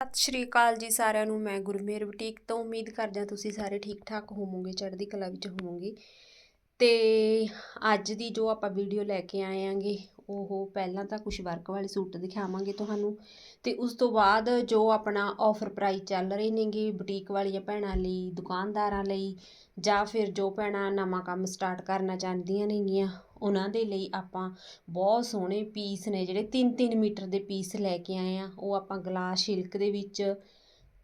ਸਤਿ ਸ਼੍ਰੀ ਅਕਾਲ ਜੀ ਸਾਰਿਆਂ ਨੂੰ, ਮੈਂ ਗੁਰਮੇਰ ਬੁਟੀਕ ਤੋਂ ਉਮੀਦ ਕਰਦਾ ਤੁਸੀਂ ਸਾਰੇ ਠੀਕ ਠਾਕ ਹੋਵੋਗੇ, ਚੜ੍ਹਦੀ ਕਲਾ ਵਿੱਚ ਹੋਵੋਗੇ। ਤੇ ਅੱਜ ਦੀ ਜੋ ਆਪਾਂ ਵੀਡੀਓ ਲੈ ਕੇ ਆਏ ਆਂਗੇ ਉਹ ਪਹਿਲਾਂ ਤਾਂ ਕੁਝ ਵਰਕ ਵਾਲੇ ਸੂਟ ਦਿਖਾਵਾਂਗੇ ਤੁਹਾਨੂੰ। ਤੇ ਉਸ ਤੋਂ ਬਾਅਦ ਜੋ ਆਪਣਾ ਆਫਰ ਪ੍ਰਾਈਸ ਚੱਲ ਰਹੇ ਨੇਗੇ ਬੁਟੀਕ ਵਾਲੀਆਂ ਭੈਣਾਂ ਲਈ, ਦੁਕਾਨਦਾਰਾਂ ਲਈ, ਜਾਂ ਫਿਰ ਜੋ ਭੈਣਾਂ ਨਵਾਂ ਕੰਮ ਸਟਾਰਟ ਕਰਨਾ ਚਾਹੁੰਦੀਆਂ ਨੇਗੀਆਂ, ਉਹਨਾਂ ਦੇ ਲਈ ਆਪਾਂ ਬਹੁਤ ਸੋਹਣੇ ਪੀਸ ਨੇ ਜਿਹੜੇ 3-3 ਮੀਟਰ ਦੇ ਪੀਸ ਲੈ ਕੇ ਆਏ ਆ। ਉਹ ਆਪਾਂ ਗਲਾਸ ਸ਼ਿਲਕ ਦੇ ਵਿੱਚ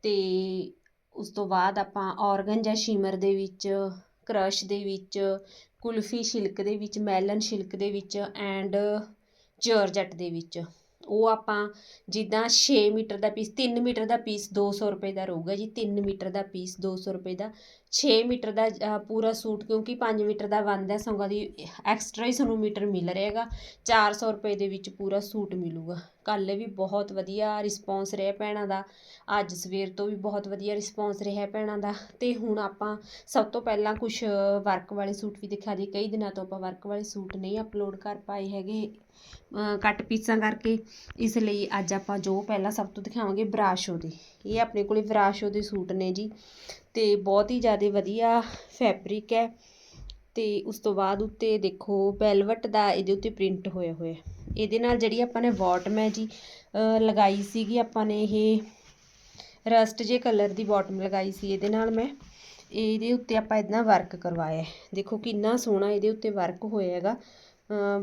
ਤੇ ਉਸ ਤੋਂ ਬਾਅਦ ਆਪਾਂ ਔਰਗਨ ਜਾਂ ਸ਼ਿਮਰ ਦੇ ਵਿੱਚ ਕਰਸ਼ ਦੇ ਵਿੱਚ, ਕੁਲਫੀ ਸ਼ਿਲਕ ਦੇ ਵਿੱਚ, ਮੈਲਨ ਸ਼ਿਲਕ ਦੇ ਵਿੱਚ ਐਂਡ ਜੋਰਜਟ ਦੇ ਵਿੱਚ। ਉਹ ਆਪਾਂ ਜਿੱਦਾਂ 6 ਮੀਟਰ ਦਾ ਪੀਸ 3 ਮੀਟਰ ਦਾ ਪੀਸ 200 ਰੁਪਏ ਦਾ ਰਹੂਗਾ ਜੀ। 3 ਮੀਟਰ ਦਾ ਪੀਸ 200 ਰੁਪਏ ਦਾ 6 ਮੀਟਰ ਦਾ ਪੂਰਾ ਸੂਟ, ਕਿਉਂਕਿ 5 ਮੀਟਰ ਦਾ ਬਣਦਾ ਸਗੋਂ ਦੀ ਐਕਸਟਰਾ ਹੀ ਸਾਨੂੰ ਮੀਟਰ ਮਿਲ ਰਿਹਾਗਾ। 400 ਰੁਪਏ ਦੇ ਵਿੱਚ ਪੂਰਾ ਸੂਟ ਮਿਲੂਗਾ। ਕੱਲ੍ਹ ਵੀ ਬਹੁਤ ਵਧੀਆ ਰਿਸਪੌਂਸ ਰਿਹਾ ਭੈਣਾਂ ਦਾ। ਅੱਜ ਸਵੇਰ ਤੋਂ ਵੀ ਬਹੁਤ ਵਧੀਆ ਰਿਸਪੌਂਸ ਰਿਹਾ ਭੈਣਾਂ ਦਾ। ਤੇ ਹੁਣ ਆਪਾਂ ਸਭ ਤੋਂ ਪਹਿਲਾਂ ਕੁਝ ਵਰਕ ਵਾਲੇ ਸੂਟ ਵੀ ਦਿਖਾ ਦੇ ਕਈ ਦਿਨਾਂ ਤੋਂ ਆਪਾਂ ਵਰਕ ਵਾਲੇ ਸੂਟ ਨਹੀਂ ਅਪਲੋਡ ਕਰ ਪਾਏ ਹੈਗੇ। ਕੱਟ ਪੀਸਾਂ ਕਰਕੇ। ਇਸ ਲਈ ਅੱਜ ਆਪਾਂ ਜੋ ਪਹਿਲਾਂ ਸਭ ਤੋਂ ਦਿਖਾਵਾਂਗੇ ਬਰਾਸ਼ੋ ਦੇ। ਇਹ ਆਪਣੇ ਕੋਲੇ ਬਰਾਸ਼ੋ ਦੇ ਸੂਟ ਨੇ ਜੀ ਤੇ ਬਹੁਤ ਹੀ ਜ਼ਿਆਦਾ ਵਧੀਆ ਫੈਬਰਿਕ ਹੈ ਤੇ ਉਸ ਤੋਂ ਬਾਅਦ ਉੱਤੇ ਦੇਖੋ ਵੈਲਵਟ ਦਾ ਇਹਦੇ ਉੱਤੇ ਪ੍ਰਿੰਟ ਹੋਇਆ ਹੋਇਆ ਇਹਦੇ ਨਾਲ ਜਿਹੜੀ ਆਪਾਂ ਨੇ ਬਾਟਮ ਹੈ ਜੀ ਲਗਾਈ ਸੀਗੀ ਆਪਾਂ ਨੇ ਇਹ ਰਸਟ ਜੇ ਕਲਰ ਦੀ ਬਾਟਮ ਲਗਾਈ ਸੀ ਇਹਦੇ ਨਾਲ ਮੈਂ, ਇਹਦੇ ਉੱਤੇ ਆਪਾਂ ਇਦਾਂ ਵਰਕ ਕਰਵਾਇਆ ਦੇਖੋ ਕਿੰਨਾ ਸੋਹਣਾ ਇਹਦੇ ਉੱਤੇ ਵਰਕ ਹੋਇਆ ਹੈਗਾ।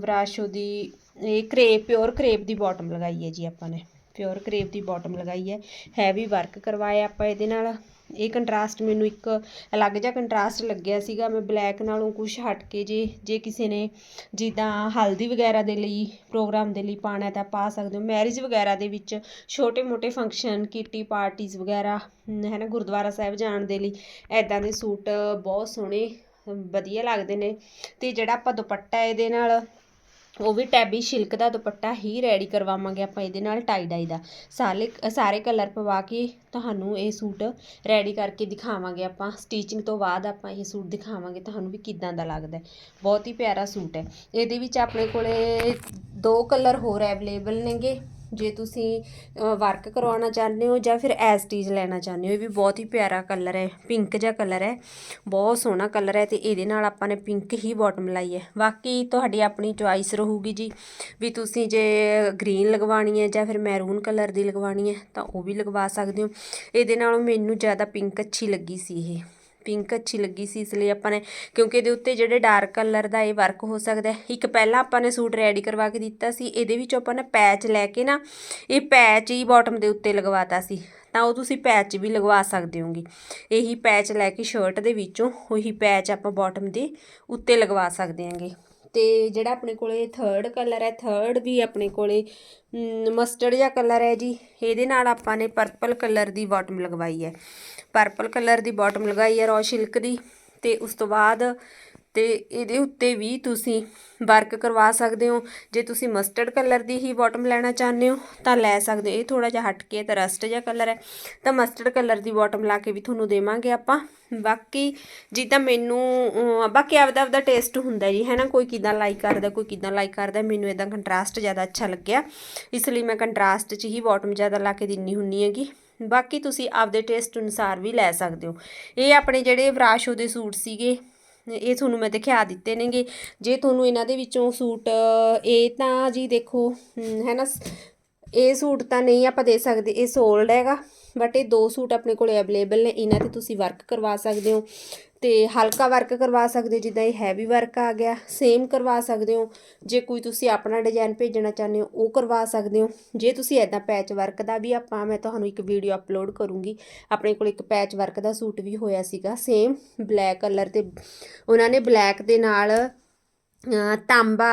ਬਰਾਸ਼ੋ ਦੀ ਇਹ ਕਰੇਪ ਪਿਓਰ ਕਰੇਪ ਦੀ ਬਾਟਮ ਲਗਾਈ ਹੈ ਜੀ ਆਪਾਂ ਨੇ। ਪਿਓਰ ਕਰੇਪ ਦੀ ਬਾਟਮ ਲਗਾਈ ਹੈ। ਹੈਵੀ ਵਰਕ ਕਰਵਾਇਆ ਆਪਾਂ ਇਹਦੇ ਨਾਲ। ਇਹ ਕੰਟਰਾਸਟ ਮੈਨੂੰ ਇੱਕ ਅਲੱਗ ਜਿਹਾ ਕੰਟਰਾਸਟ ਲੱਗਿਆ ਸੀਗਾ। ਮੈਂ ਬਲੈਕ ਨਾਲੋਂ ਕੁਝ ਹਟ ਕੇ ਜੇ ਜੇ ਕਿਸੇ ਨੇ ਜਿੱਦਾਂ ਹਲਦੀ ਵਗੈਰਾ ਦੇ ਲਈ ਪ੍ਰੋਗਰਾਮ ਦੇ ਲਈ ਪਾਣਾ ਤਾਂ ਪਾ ਸਕਦੇ ਹੋ। ਮੈਰਿਜ ਵਗੈਰਾ ਦੇ ਵਿੱਚ ਛੋਟੇ ਮੋਟੇ ਫੰਕਸ਼ਨ ਕਿੱਟੀ ਪਾਰਟੀਆਂ ਵਗੈਰਾ ਹੈ ਨਾ, ਗੁਰਦੁਆਰਾ ਸਾਹਿਬ ਜਾਣ ਦੇ ਲਈ ਐਦਾਂ ਦੇ ਸੂਟ ਬਹੁਤ ਸੋਹਣੇ, ਵਧੀਆ ਲੱਗਦੇ ਨੇ। ਤੇ ਜਿਹੜਾ ਆਪਾਂ ਦੁਪੱਟਾ ਇਹਦੇ ਨਾਲ ਉਹ ਵੀ ਟੈਬੀ ਸ਼ਿਲਕ ਦਾ ਦੁਪੱਟਾ ਹੀ ਰੈਡੀ ਕਰਵਾਵਾਂਗੇ ਆਪਾਂ ਇਹਦੇ ਨਾਲ ਟਾਈ ਡਾਈ ਦਾ। ਸਾਰੇ ਸਾਰੇ ਕਲਰ ਪਵਾ ਕੇ ਤੁਹਾਨੂੰ ਇਹ ਸੂਟ ਰੈਡੀ ਕਰਕੇ ਦਿਖਾਵਾਂਗੇ ਆਪਾਂ। ਸਟੀਚਿੰਗ ਤੋਂ ਬਾਅਦ ਆਪਾਂ ਇਹ ਸੂਟ ਦਿਖਾਵਾਂਗੇ, ਤੁਹਾਨੂੰ ਵੀ ਕਿੱਦਾਂ ਦਾ ਲੱਗਦਾ ਬਹੁਤ ਹੀ ਪਿਆਰਾ ਸੂਟ ਹੈ। ਇਹਦੇ ਵਿੱਚ ਆਪਣੇ ਕੋਲੇ ਦੋ ਕਲਰ ਹੋਰ ਅਵੇਲੇਬਲ ਨੇਗੇ। ਜੇ ਤੁਸੀਂ ਵਰਕ ਕਰਵਾਉਣਾ ਚਾਹੁੰਦੇ ਹੋ ਜਾਂ ਫਿਰ ਐਸ ਟੀਜ਼ ਲੈਣਾ ਚਾਹੁੰਦੇ ਹੋ, ਇਹ ਵੀ ਬਹੁਤ ਹੀ ਪਿਆਰਾ ਕਲਰ ਹੈ ਪਿੰਕ ਜਿਹਾ ਕਲਰ ਹੈ, ਬਹੁਤ ਸੋਹਣਾ ਕਲਰ ਹੈ ਤੇ ਇਹਦੇ ਨਾਲ ਆਪਾਂ ਨੇ ਪਿੰਕ ਹੀ ਬਾਟਮ ਲਾਈ ਹੈ। ਬਾਕੀ ਤੁਹਾਡੀ ਆਪਣੀ ਚੁਆਇਸ ਰਹੂਗੀ ਜੀ, ਵੀ ਤੁਸੀਂ ਜੇ ਗ੍ਰੀਨ ਲਗਵਾਉਣੀ ਹੈ ਜਾਂ ਫਿਰ ਮੈਰੂਨ ਕਲਰ ਦੀ ਲਗਵਾਉਣੀ ਹੈ ਤਾਂ ਉਹ ਵੀ ਲਗਵਾ ਸਕਦੇ ਹੋ। ਇਹਦੇ ਨਾਲੋਂ ਮੈਨੂੰ ਜ਼ਿਆਦਾ ਪਿੰਕ ਅੱਛੀ ਲੱਗੀ ਸੀ ਇਹ। ਪਿੰਕ ਅੱਛੀ ਲੱਗੀ ਸੀ, ਇਸ ਲਈ ਆਪਾਂ ਨੇ, ਕਿਉਂਕਿ ਇਹਦੇ ਉੱਤੇ ਜਿਹੜੇ ਡਾਰਕ ਕਲਰ ਦਾ ਇਹ ਵਰਕ ਹੋ ਸਕਦਾ ਇੱਕ ਪਹਿਲਾਂ ਆਪਾਂ ਨੇ ਸੂਟ ਰੈਡੀ ਕਰਵਾ ਕੇ ਦਿੱਤਾ ਸੀ, ਇਹਦੇ ਵਿੱਚ ਆਪਾਂ ਨੇ ਪੈਚ ਲੈ ਕੇ ਨਾ, ਇਹ ਪੈਚ ਹੀ ਬਾਟਮ ਦੇ ਉੱਤੇ ਲਗਵਾਤਾ ਸੀ। ਤਾਂ ਉਹ ਤੁਸੀਂ ਪੈਚ ਵੀ ਲਗਵਾ ਸਕਦੇ ਹੋਗੇ ਇਹੀ ਪੈਚ ਲੈ ਕੇ ਸ਼ਰਟ ਦੇ ਵਿੱਚੋਂ, ਉਹੀ ਪੈਚ ਆਪਾਂ ਬਾਟਮ ਦੇ ਉੱਤੇ ਲਗਵਾ ਸਕਦੇ ਹਾਂਗੇ। ਤੇ ਜਿਹੜਾ ਆਪਣੇ ਕੋਲੇ ਥਰਡ ਕਲਰ ਹੈ ਥਰਡ ਵੀ ਆਪਣੇ ਕੋਲੇ ਮਸਟਰਡ ਜਿਹਾ ਕਲਰ ਹੈ ਜੀ। ਇਹਦੇ ਨਾਲ ਆਪਾਂ ਨੇ ਪਰਪਲ ਕਲਰ ਦੀ ਬਾਟਮ ਲਗਵਾਈ ਹੈ। ਪਰਪਲ ਕਲਰ ਦੀ ਬਾਟਮ ਲਗਾਈ ਹੈ ਰੋ ਸਿਲਕ ਦੀ ਤੇ ਉਸ ਤੋਂ ਬਾਅਦ ਤੇ ਇਹਦੇ ਉੱਤੇ ਵੀ ਤੁਸੀਂ ਵਰਕ ਕਰਵਾ ਸਕਦੇ ਹੋ। ਜੇ ਤੁਸੀਂ ਮਸਟਰਡ ਕਲਰ ਦੀ ਹੀ ਬਾਟਮ ਲੈਣਾ ਚਾਹੁੰਦੇ ਹੋ, ਤਾਂ ਲੈ ਸਕਦੇ ਹੋ। ਇਹ ਥੋੜਾ ਜਿਹਾ ਹਟ ਕੇ ਤਾਂ ਰਸਟ ਜਿਹਾ ਕਲਰ ਹੈ। ਤਾਂ ਮਸਟਰਡ ਕਲਰ ਦੀ ਬਾਟਮ ਲਾ ਕੇ ਵੀ ਤੁਹਾਨੂੰ ਦੇਵਾਂਗੇ ਆਪਾਂ। ਬਾਕੀ ਜਿੱਦਾਂ ਮੈਨੂੰ ਬਾਕੀ ਆਪਦਾ ਆਪਦਾ ਟੇਸਟ ਹੁੰਦਾ ਜੀ, ਹੈ ਨਾ? ਕੋਈ ਕਿਦਾਂ ਲਾਈਕ ਕਰਦਾ, ਕੋਈ ਕਿਦਾਂ ਲਾਈਕ ਕਰਦਾ, ਮੈਨੂੰ ਇਦਾਂ ਕੰਟਰਾਸਟ ਜ਼ਿਆਦਾ ਅੱਛਾ ਲੱਗਿਆ। ਇਸ ਲਈ ਮੈਂ ਕੰਟਰਾਸਟ 'ਚ ਹੀ ਬਾਟਮ ਜ਼ਿਆਦਾ ਲਾ ਕੇ ਦਿੰਨੀ ਹੁੰਨੀ ਹੈਗੀ। ਬਾਕੀ ਤੁਸੀਂ ਆਪਦੇ ਟੇਸਟ ਅਨੁਸਾਰ ਵੀ ਲੈ ਸਕਦੇ ਹੋ। ਇਹ ਆਪਣੇ ਜਿਹੜੇ ਵਰਾਸ਼ੋ ਦੇ ਸੂਟ ਸੀਗੇ ਇਹ ਤੁਹਾਨੂੰ ਮੈਂ ਦਿਖਾ ਦਿੱਤੇ ਨੇਗੇ। ਜੇ ਤੁਹਾਨੂੰ ਇਹਨਾਂ ਦੇ ਵਿੱਚੋਂ ਸੂਟ ਇਹ ਤਾਂ ਜੀ ਦੇਖੋ ਹੈ ਨਾ ਇਹ ਸੂਟ ਤਾਂ ਨਹੀਂ ਆਪਾਂ ਦੇ ਸਕਦੇ, ਇਹ ਸੋਲਡ ਹੈਗਾ ਬਟ ਇਹ ਦੋ ਸੂਟ ਆਪਣੇ ਕੋਲੇ ਅਵੇਲੇਬਲ ਨੇ, ਇਹਨਾਂ ਤੇ ਤੁਸੀਂ ਵਰਕ ਕਰਵਾ ਸਕਦੇ ਹੋ ਤੇ ਹਲਕਾ ਵਰਕ ਕਰਵਾ ਸਕਦੇ ਹੋ, ਜਿੱਦਾਂ ਇਹ ਹੈਵੀ ਵਰਕ ਆ ਗਿਆ ਸੇਮ ਕਰਵਾ ਸਕਦੇ ਹੋ, ਜੇ ਕੋਈ ਤੁਸੀਂ ਆਪਣਾ ਡਿਜ਼ਾਈਨ ਭੇਜਣਾ ਚਾਹੁੰਦੇ ਹੋ, ਉਹ ਕਰਵਾ ਸਕਦੇ ਹੋ, ਜੇ ਤੁਸੀਂ ਐਦਾਂ ਪੈਚ ਵਰਕ ਦਾ ਵੀ ਆਪਾਂ, ਮੈਂ ਤੁਹਾਨੂੰ ਇੱਕ ਵੀਡੀਓ ਅਪਲੋਡ ਕਰੂੰਗੀ, ਆਪਣੇ ਕੋਲ ਇੱਕ ਪੈਚ ਵਰਕ ਦਾ ਸੂਟ ਵੀ ਹੋਇਆ ਸੀਗਾ ਸੇਮ ਬਲੈਕ ਕਲਰ ਤੇ, ਉਹਨਾਂ ਨੇ ਬਲੈਕ ਦੇ ਨਾਲ ਤਾਂਬਾ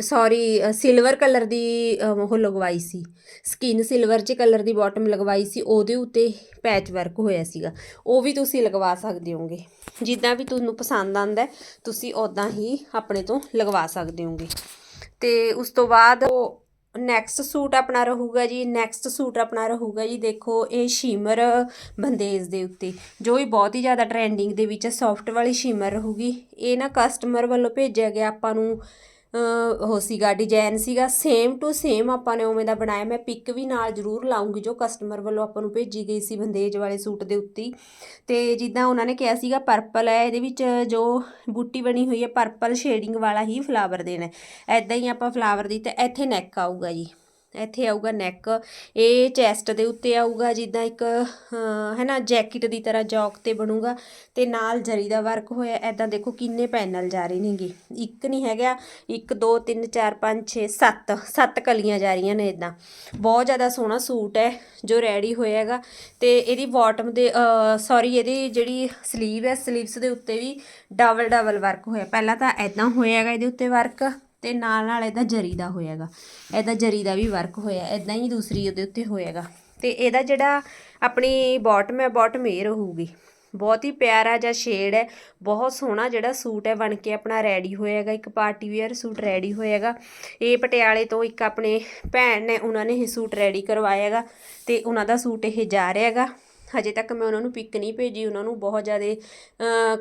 ਸੋਰੀ ਸਿਲਵਰ ਕਲਰ ਦੀ ਉਹ ਲਗਵਾਈ ਸੀ। ਸਕਿਨ ਸਿਲਵਰ ਚ ਕਲਰ ਦੀ ਬਾਟਮ ਲਗਵਾਈ ਸੀ, ਉਹਦੇ ਉੱਤੇ ਪੈਚ ਵਰਕ ਹੋਇਆ ਸੀਗਾ। ਉਹ ਵੀ ਤੁਸੀਂ ਲਗਵਾ ਸਕਦੇ ਹੋਗੇ। ਜਿੱਦਾਂ ਵੀ ਤੁਹਾਨੂੰ ਪਸੰਦ ਆਂਦਾ ਤੁਸੀਂ ਉਦਾਂ ਹੀ ਆਪਣੇ ਤੋਂ ਲਗਵਾ ਸਕਦੇ ਹੋਗੇ। ਤੇ ਉਸ ਤੋਂ ਬਾਅਦ ਉਹ ਨੈਕਸਟ ਸੂਟ ਆਪਣਾ ਰਹੂਗਾ ਜੀ ਨੈਕਸਟ ਸੂਟ ਆਪਣਾ ਰਹੂਗਾ ਜੀ, ਦੇਖੋ ਇਹ ਸ਼ੀਮਰ ਬੰਦੇਜ ਦੇ ਉੱਤੇ, ਜੋ ਵੀ ਬਹੁਤ ਹੀ ਜ਼ਿਆਦਾ ਟ੍ਰੈਂਡਿੰਗ ਦੇ ਵਿੱਚ ਸੌਫਟ ਵਾਲੀ ਸ਼ੀਮਰ ਰਹੂਗੀ, ਇਹ ਨਾ ਕਸਟਮਰ ਵੱਲੋਂ ਭੇਜਿਆ ਗਿਆ ਆਪਾਂ ਨੂੰ ਉਹ ਸੀਗਾ ਡਿਜ਼ਾਈਨ ਸੀਗਾ ਸੇਮ ਟੂ ਸੇਮ ਆਪਾਂ ਨੇ ਉਵੇਂ ਦਾ ਬਣਾਇਆ। ਮੈਂ ਪਿਕ ਵੀ ਨਾਲ ਜ਼ਰੂਰ ਲਾਉਂਗੀ, ਜੋ ਕਸਟਮਰ ਵੱਲੋਂ ਆਪਾਂ ਨੂੰ ਭੇਜੀ ਗਈ ਸੀ ਬੰਦੇਜ ਵਾਲੇ ਸੂਟ ਦੇ ਉੱਤੇ ਹੀ। ਤੇ ਜਿੱਦਾਂ ਉਹਨਾਂ ਨੇ ਕਿਹਾ ਸੀਗਾ ਪਰਪਲ ਹੈ, ਇਹਦੇ ਵਿੱਚ ਜੋ ਬੂਟੀ ਬਣੀ ਹੋਈ ਹੈ ਪਰਪਲ ਸ਼ੇਡਿੰਗ ਵਾਲਾ ਹੀ ਫਲਾਵਰ ਦੇਣਾ ਹੈ। ਐਦਾਂ ਹੀ ਆਪਾਂ ਫਲਾਵਰ ਦੀ ਤੇ ਇੱਥੇ ਨੈਕ ਆਊਗਾ ਜੀ। ਇੱਥੇ ਆਊਗਾ ਨੈਕ ਇਹ ਚੈਸਟ ਦੇ ਉੱਤੇ ਆਊਗਾ ਜਿੱਦਾਂ ਇੱਕ ਅਹ, ਹੈ ਨਾ ਜੈਕਟ ਦੀ ਤਰ੍ਹਾਂ ਜੌਕ ਤੇ ਬਣੂਗਾ। ਤੇ ਨਾਲ ਜਰੀ ਦਾ ਵਰਕ ਹੋਇਆ। ਐਦਾਂ ਦੇਖੋ ਕਿੰਨੇ ਪੈਨਲ ਜਾ ਰਹੇ ਨੇਗੇ। ਇੱਕ ਨਹੀਂ ਹੈਗਾ। 1 2 3 4 5 6 7 7 ਕਲੀਆਂ ਜਾ ਰਹੀਆਂ ਨੇ ਇਦਾਂ ਬਹੁਤ ਜ਼ਿਆਦਾ ਸੋਹਣਾ ਸੂਟ ਹੈ ਜੋ ਰੈਡੀ ਹੋਇਆ ਹੈਗਾ ਤੇ ਇਹਦੀ ਬਾਟਮ ਦੇ ਸੌਰੀ ਇਹਦੀ ਜਿਹੜੀ ਸਲੀਵ ਹੈ ਸਲੀਵਸ ਦੇ ਉੱਤੇ ਵੀ ਡਬਲ ਡਬਲ ਵਰਕ ਹੋਇਆ। ਪਹਿਲਾਂ ਤਾਂ ਐਦਾਂ ਹੋਇਆ ਹੈਗਾ ਇਹਦੇ ਉੱਤੇ ਵਰਕ ਤੇ ਨਾਲ ਨਾਲ ਇਹਦਾ ਜਰੀ ਦਾ ਹੋਇਆਗਾ। ਇਹਦਾ ਜਰੀ ਦਾ ਵੀ ਵਰਕ ਹੋਇਆ ਐਦਾਂ ਹੀ ਦੂਸਰੀ ਉਹਦੇ ਉੱਤੇ ਹੋਇਆਗਾ। ਤੇ ਇਹਦਾ ਜਿਹੜਾ ਆਪਣੀ ਬਾਟਮ ਹੈ ਬਾਟਮ ਇਹ ਹੋਊਗੀ ਬਹੁਤ ਹੀ ਪਿਆਰਾ ਜਿਹਾ ਸ਼ੇਡ ਹੈ, ਬਹੁਤ ਸੋਹਣਾ ਜਿਹੜਾ ਸੂਟ ਹੈ, ਬਣ ਕੇ ਆਪਣਾ ਰੈਡੀ ਹੋਇਆਗਾ। ਇੱਕ ਪਾਰਟੀ ਵੇਅਰ ਸੂਟ ਰੈਡੀ ਹੋਇਆਗਾ। ਇਹ ਪਟਿਆਲੇ ਤੋਂ ਇੱਕ ਆਪਣੇ ਭੈਣ ਨੇ, ਉਹਨਾਂ ਨੇ ਇਹ ਸੂਟ ਰੈਡੀ ਕਰਵਾਇਆਗਾ ਤੇ ਉਹਨਾਂ ਦਾ ਸੂਟ ਇਹ ਜਾ ਰਿਹਾਗਾ। ਹਜੇ ਤੱਕ ਮੈਂ ਉਹਨਾਂ ਨੂੰ ਪਿਕ ਨਹੀਂ ਭੇਜੀ, ਉਹਨਾਂ ਨੂੰ ਬਹੁਤ ਜ਼ਿਆਦਾ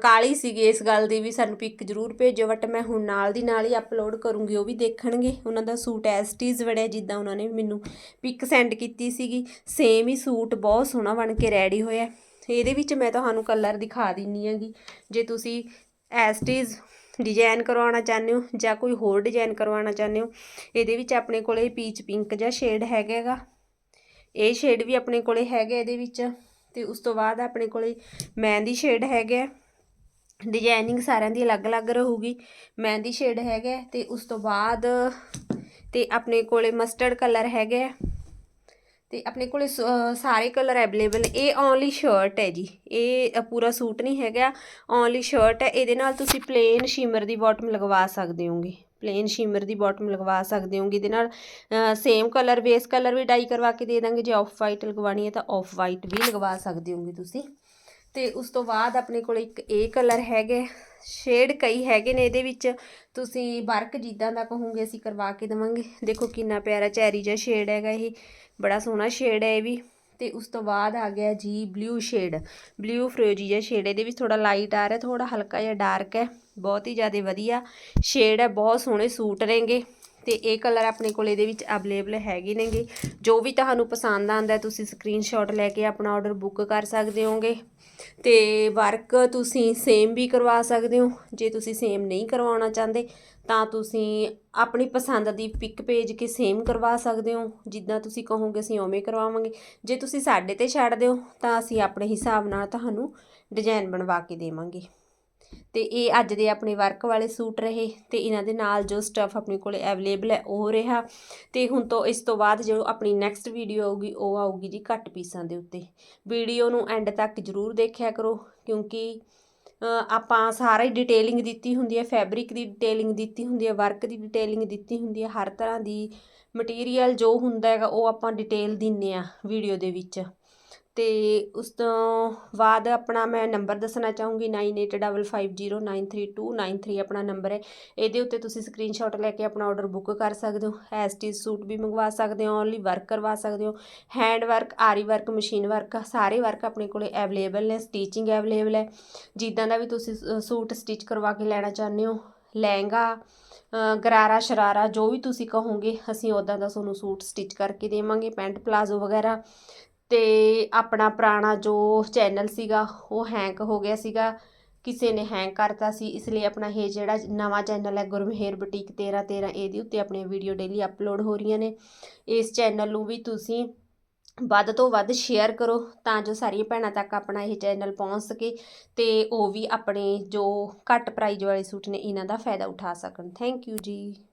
ਕਾਲੀ ਸੀਗੀ ਇਸ ਗੱਲ ਦੀ ਵੀ ਸਾਨੂੰ ਪਿਕ ਜ਼ਰੂਰ ਭੇਜੋ ਬਟ ਮੈਂ ਹੁਣ ਨਾਲ ਦੀ ਨਾਲ ਹੀ ਅਪਲੋਡ ਕਰੂੰਗੀ, ਉਹ ਵੀ ਦੇਖਣਗੇ। ਉਹਨਾਂ ਦਾ ਸੂਟ ਐਸ ਟੀਜ਼ ਬਣਿਆ, ਜਿੱਦਾਂ ਉਹਨਾਂ ਨੇ ਮੈਨੂੰ ਪਿਕ ਸੈਂਡ ਕੀਤੀ ਸੀਗੀ। ਸੇਮ ਹੀ ਸੂਟ ਬਹੁਤ ਸੋਹਣਾ ਬਣ ਕੇ ਰੈਡੀ ਹੋਇਆ। ਇਹਦੇ ਵਿੱਚ ਮੈਂ ਤੁਹਾਨੂੰ ਕਲਰ ਦਿਖਾ ਦਿੰਨੀ ਹੈਗੀ। ਜੇ ਤੁਸੀਂ ਐਸ ਟੀਜ਼ ਡਿਜ਼ਾਈਨ ਕਰਵਾਉਣਾ ਚਾਹੁੰਦੇ ਹੋ ਜਾਂ ਕੋਈ ਹੋਰ ਡਿਜ਼ਾਈਨ ਕਰਵਾਉਣਾ ਚਾਹੁੰਦੇ ਹੋ, ਇਹਦੇ ਵਿੱਚ ਆਪਣੇ ਕੋਲੇ ਪੀਚ ਪਿੰਕ ਜਿਹਾ ਸ਼ੇਡ ਹੈਗਾਗਾ ਇਹ ਸ਼ੇਡ ਵੀ ਆਪਣੇ ਕੋਲੇ ਹੈਗਾ ਇਹਦੇ ਵਿੱਚ। ਤੇ ਉਸ ਤੋਂ ਬਾਅਦ ਆਪਣੇ ਕੋਲੇ ਮਹਿੰਦੀ ਸ਼ੇਡ ਹੈਗਾ ਡਿਜ਼ਾਈਨਿੰਗ ਸਾਰਿਆਂ ਦੀ ਅਲੱਗ-ਅਲੱਗ ਰਹੂਗੀ ਮਹਿੰਦੀ ਸ਼ੇਡ ਹੈਗਾ ਤੇ ਉਸ ਤੋਂ ਬਾਅਦ ਤੇ ਆਪਣੇ ਕੋਲੇ ਮਸਟਰਡ ਕਲਰ ਹੈਗਾ ਹੈ। ਤੇ ਆਪਣੇ ਕੋਲੇ ਸ- ਸਾਰੇ ਕਲਰ ਅਵੇਲੇਬਲ ਇਹ ਓਨਲੀ ਸ਼ਰਟ ਹੈ ਜੀ। ਇਹ ਪੂਰਾ ਸੂਟ ਨਹੀਂ ਹੈਗਾ। ਓਨਲੀ ਸ਼ਰਟ ਹੈ। ਇਹਦੇ ਨਾਲ ਤੁਸੀਂ ਪਲੇਨ ਸ਼ੀਮਰ ਦੀ ਬਾਟਮ ਲਗਵਾ ਸਕਦੇ ਹੋਗੇ। ਪਲੇਨ ਸ਼ੀਮਰ ਦੀ ਬਾਟਮ ਲਗਵਾ ਸਕਦੇ ਹੋਗੇ। ਇਹਦੇ ਨਾਲ ਸੇਮ ਕਲਰ ਬੇਸ ਕਲਰ ਵੀ ਡਾਈ ਕਰਵਾ ਕੇ ਦੇ ਦਾਂਗੇ। ਜੇ ਆਫ ਵਾਈਟ ਲਗਵਾਣੀ ਹੈ ਤਾਂ ਆਫ ਵਾਈਟ ਵੀ ਲਗਵਾ ਸਕਦੇ ਹੋਗੇ ਤੁਸੀਂ। ਤੇ ਉਸ ਤੋਂ ਬਾਅਦ ਆਪਣੇ ਕੋਲ ਇੱਕ ਇਹ ਕਲਰ ਹੈਗੇ ਸ਼ੇਡ ਕਈ ਹੈਗੇ ਨੇ ਇਹਦੇ ਵਿੱਚ। ਤੁਸੀਂ ਵਰਕ ਜਿੱਦਾਂ ਦਾ ਕਹੋਗੇ ਅਸੀਂ ਕਰਵਾ ਕੇ ਦੇਵਾਂਗੇ। ਦੇਖੋ ਕਿੰਨਾ ਪਿਆਰਾ ਚੈਰੀ ਜਿਹਾ ਸ਼ੇਡ ਹੈਗਾ ਇਹ, ਬੜਾ ਸੋਹਣਾ ਸ਼ੇਡ ਹੈ ਇਹ ਵੀ। ਤੇ ਉਸ ਤੋਂ ਬਾਅਦ ਆ ਗਿਆ ਜੀ ਬਲੂ ਸ਼ੇਡ ਬਲੂ ਫਰੋਜੀ ਜਿਹਾ ਸ਼ੇਡ ਇਹਦੇ ਵਿੱਚ ਥੋੜਾ ਲਾਈਟ ਆ ਰਿਹਾ ਥੋੜਾ ਹਲਕਾ ਜਿਹਾ ਡਾਰਕ ਹੈ, ਬਹੁਤ ਹੀ ਜ਼ਿਆਦਾ ਵਧੀਆ ਸ਼ੇਡ ਹੈ, ਬਹੁਤ ਸੋਹਣੇ ਸੂਟ ਨੇਗੇ। ਤੇ ਇਹ ਕਲਰ ਆਪਣੇ ਕੋਲ ਇਹਦੇ ਵਿੱਚ ਅਵੇਲੇਬਲ ਹੈਗੇ ਨੇਗੇ। ਜੋ ਵੀ ਤੁਹਾਨੂੰ ਪਸੰਦ ਆਂਦਾ ਤੁਸੀਂ ਸਕਰੀਨਸ਼ਾਟ ਲੈ ਕੇ ਆਪਣਾ ਆਰਡਰ ਬੁੱਕ ਕਰ ਸਕਦੇ ਹੋਗੇ। ਤੇ ਵਰਕ ਤੁਸੀਂ ਸੇਮ ਵੀ ਕਰਵਾ ਸਕਦੇ ਹੋ। ਜੇ ਤੁਸੀਂ ਸੇਮ ਨਹੀਂ ਕਰਵਾਉਣਾ ਚਾਹੁੰਦੇ, ਤਾਂ ਤੁਸੀਂ ਆਪਣੀ ਪਸੰਦ ਦੀ ਪਿਕ ਭੇਜ ਕੇ ਸੇਮ ਕਰਵਾ ਸਕਦੇ ਹੋ। ਜਿੱਦਾਂ ਤੁਸੀਂ ਕਹੋਗੇ, ਅਸੀਂ ਉਵੇਂ ਕਰਵਾਵਾਂਗੇ। ਜੇ ਤੁਸੀਂ ਸਾਡੇ ਤੇ ਛੱਡ ਦਿਓ, ਤਾਂ ਅਸੀਂ ਆਪਣੇ ਹਿਸਾਬ ਨਾਲ ਤੁਹਾਨੂੰ ਡਿਜ਼ਾਈਨ ਬਣਵਾ ਕੇ ਦੇਵਾਂਗੇ। ਤੇ ਇਹ ਅੱਜ ਦੇ ਆਪਣੇ ਵਰਕ ਵਾਲੇ ਸੂਟ ਰਹੇ ਤੇ ਇਹਨਾਂ ਦੇ ਨਾਲ ਜੋ ਸਟਫ ਆਪਣੇ ਕੋਲੇ ਅਵੇਲੇਬਲ ਹੈ, ਉਹ ਰਿਹਾ। ਤੇ ਹੁਣ ਤੋਂ ਇਸ ਤੋਂ ਬਾਅਦ ਜੋ ਆਪਣੀ ਨੈਕਸਟ ਵੀਡੀਓ ਆਊਗੀ, ਉਹ ਆਊਗੀ ਜੀ ਘੱਟ ਪੀਸਾਂ ਦੇ ਉੱਤੇ। ਵੀਡੀਓ ਨੂੰ ਐਂਡ ਤੱਕ ਜਰੂਰ ਦੇਖਿਆ ਕਰੋ, ਕਿਉਂਕਿ ਆਪਾਂ ਸਾਰਾ ਹੀ ਡਿਟੇਲਿੰਗ ਦਿੱਤੀ ਹੁੰਦੀ ਹੈ ਫੈਬਰਿਕ ਦੀ ਡਿਟੇਲਿੰਗ ਦਿੱਤੀ ਹੁੰਦੀ ਹੈ ਵਰਕ ਦੀ ਡਿਟੇਲਿੰਗ ਦਿੱਤੀ ਹੁੰਦੀ ਹੈ, ਹਰ ਤਰ੍ਹਾਂ ਦੀ ਮਟੀਰੀਅਲ ਜੋ ਹੁੰਦਾ ਹੈਗਾ, ਉਹ ਆਪਾਂ ਡਿਟੇਲ ਦਿੰਨੇ ਆ ਵੀਡੀਓ ਦੇ ਵਿੱਚ। ਅਤੇ ਉਸ ਤੋਂ ਬਾਅਦ ਆਪਣਾ ਮੈਂ ਨੰਬਰ ਦੱਸਣਾ ਚਾਹੂੰਗੀ 9855093293 ਆਪਣਾ ਨੰਬਰ ਹੈ। ਇਹਦੇ ਉੱਤੇ ਤੁਸੀਂ ਸਕਰੀਨਸ਼ਾਟ ਲੈ ਕੇ ਆਪਣਾ ਆਰਡਰ ਬੁੱਕ ਕਰ ਸਕਦੇ ਹੋ। ਐਸ ਟੀ ਸੂਟ ਵੀ ਮੰਗਵਾ ਸਕਦੇ ਹੋ ਓਨਲੀ ਵਰਕ ਕਰਵਾ ਸਕਦੇ ਹੋ। ਹੈਂਡ ਵਰਕ ਆਰੀ ਵਰਕ ਮਸ਼ੀਨ ਵਰਕ ਸਾਰੇ ਵਰਕ ਆਪਣੇ ਕੋਲੇ ਅਵੇਲੇਬਲ ਨੇ ਸਟੀਚਿੰਗ ਅਵੇਲੇਬਲ ਹੈ। ਜਿੱਦਾਂ ਦਾ ਵੀ ਤੁਸੀਂ ਸੂਟ ਸਟਿਚ ਕਰਵਾ ਕੇ ਲੈਣਾ ਚਾਹੁੰਦੇ ਹੋ, ਲਹਿੰਗਾ ਗਰਾਰਾ, ਸ਼ਰਾਰਾ, ਜੋ ਵੀ ਤੁਸੀਂ ਕਹੋਗੇ, ਅਸੀਂ ਉੱਦਾਂ ਦਾ ਤੁਹਾਨੂੰ ਸੂਟ ਸਟਿਚ ਕਰਕੇ ਦੇਵਾਂਗੇ। ਪੈਂਟ ਪਲਾਜ਼ੋ ਵਗੈਰਾ ਅਤੇ ਆਪਣਾ ਪੁਰਾਣਾ ਜੋ ਚੈਨਲ ਸੀਗਾ, ਉਹ ਹੈਂਗ ਹੋ ਗਿਆ ਸੀਗਾ। ਕਿਸੇ ਨੇ ਹੈਂਗ ਕਰਤਾ ਸੀ, ਇਸ ਲਈ ਆਪਣਾ ਇਹ ਜਿਹੜਾ ਨਵਾਂ ਚੈਨਲ ਹੈ ਗੁਰਮੇਹਰ ਬੁਟੀਕ 13 13 ਇਹਦੇ ਉੱਤੇ ਆਪਣੀਆਂ ਵੀਡੀਓ ਡੇਲੀ ਅਪਲੋਡ ਹੋ ਰਹੀਆਂ ਨੇ। ਇਸ ਚੈਨਲ ਨੂੰ ਵੀ ਤੁਸੀਂ ਵੱਧ ਤੋਂ ਵੱਧ ਸ਼ੇਅਰ ਕਰੋ, ਤਾਂ ਜੋ ਸਾਰੀਆਂ ਭੈਣਾਂ ਤੱਕ ਆਪਣਾ ਇਹ ਚੈਨਲ ਪਹੁੰਚ ਸਕੇ ਤੇ ਉਹ ਵੀ ਆਪਣੇ ਜੋ ਘੱਟ ਪ੍ਰਾਈਜ਼ ਵਾਲੇ ਸੂਟ ਨੇ, ਇਹਨਾਂ ਦਾ ਫਾਇਦਾ ਉਠਾ ਸਕਣ। ਥੈਂਕ ਯੂ ਜੀ।